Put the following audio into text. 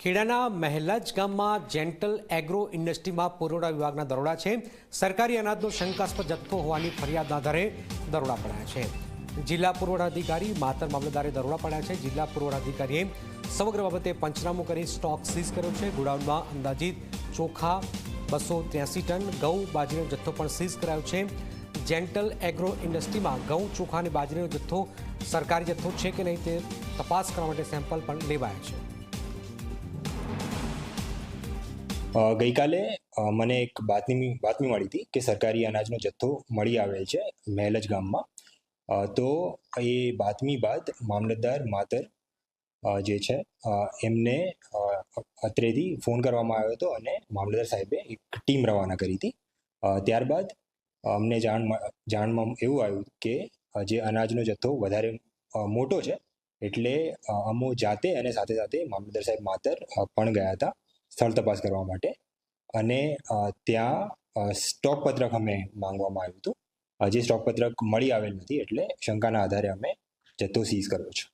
ખેડાના મહેલાજ ગામમાં gentle agro ઇન્ડસ્ટ્રીમાં પુરવઠા વિભાગના દરોડા છે. સરકારી અનાજનો શંકાસ્પદ જથ્થો હોવાની ફરિયાદના આધારે દરોડા પડ્યા છે. જિલ્લા પુરવઠા અધિકારી માતર મામલતદારે દરોડા પડ્યા છે. જિલ્લા પુરવઠા અધિકારીએ સમગ્ર બાબતે પંચનામું કરી સ્ટોક સીઝ કર્યો છે. ગોડાઉનમાં અંદાજિત ચોખા બસો ત્ર્યાસી ટન, ઘઉં, બાજરીનો જથ્થો પણ સીઝ કરાયો છે. જેન્ટલ એગ્રો ઇન્ડસ્ટ્રીમાં ઘઉં, ચોખા અને બાજરીનો જથ્થો સરકારી જથ્થો છે કે નહીં તે તપાસ કરવા માટે સેમ્પલ પણ લેવાયા છે. ગઈકાલે મને એક બાતમી બાતમી મળી હતી કે સરકારી અનાજનો જથ્થો મળી આવેલ છે મહેલજ ગામમાં. તો એ બાતમી બાદ મામલતદાર માતર જે છે એમને અત્રેથી ફોન કરવામાં આવ્યો હતો અને મામલતદાર સાહેબે એક ટીમ રવાના કરી હતી. ત્યારબાદ અમને જાણ જાણમાં એવું આવ્યું કે જે અનાજનો જથ્થો વધારે મોટો છે, એટલે અમો જાતે અને સાથે સાથે મામલતદાર સાહેબ માતર પણ ગયા હતા. સ્થળ તપાસ કરવા માટે. અને ત્યાં સ્ટોક પત્રક અમે માંગવામાં આવ્યું હતું. જે સ્ટોક પત્રક મળી આવેલ નથી એટલે શંકાના આધારે અમે જથ્થો સીઝ કર્યો છે.